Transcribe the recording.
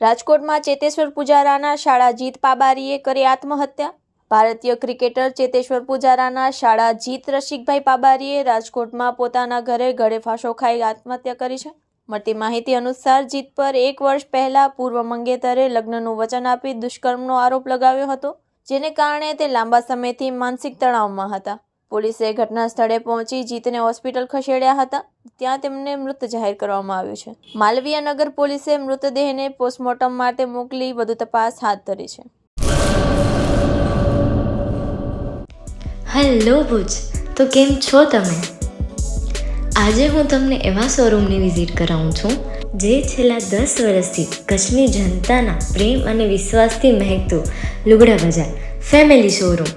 રાજકોટમાં ચેતેશ્વર પુજારાના શાળા જીત પાબારીએ કરી આત્મહત્યા. ભારતીય ક્રિકેટર ચેતેશ્વર પુજારાના શાળા જીત રસિકભાઈ પાબારીએ રાજકોટમાં પોતાના ઘરે ગળે ફાંસો ખાઈ આત્મહત્યા કરી છે. મળતી માહિતી અનુસાર જીત પર એક વર્ષ પહેલા પૂર્વ મંગેતરે લગ્નનું વચન આપી દુષ્કર્મનો આરોપ લગાવ્યો હતો, જેને કારણે તે લાંબા સમયથી માનસિક તણાવમાં હતા. પોલીસે ઘટના સ્થળે પહોંચી જીતને હોસ્પિટલ ખસેડ્યા હતા. ત્યાં તેમને મૃત જાહેર કરવામાં આવ્યું છે. માલવીયા નગર પોલીસે મૃતદેહને પોસ્ટમોર્ટમ માટે મોકલી વધુ તપાસ હાથ ધરી છે. હેલો ભુજ, તો કેમ છો તમે? આજે હું તમને એવા શોરૂમની વિઝિટ કરાવું છું, જે છેલ્લા દસ વર્ષથી કચ્છની જનતાના પ્રેમ અને વિશ્વાસથી મહેકતું લુગડા બજાર, ફેમિલી શોરૂમ.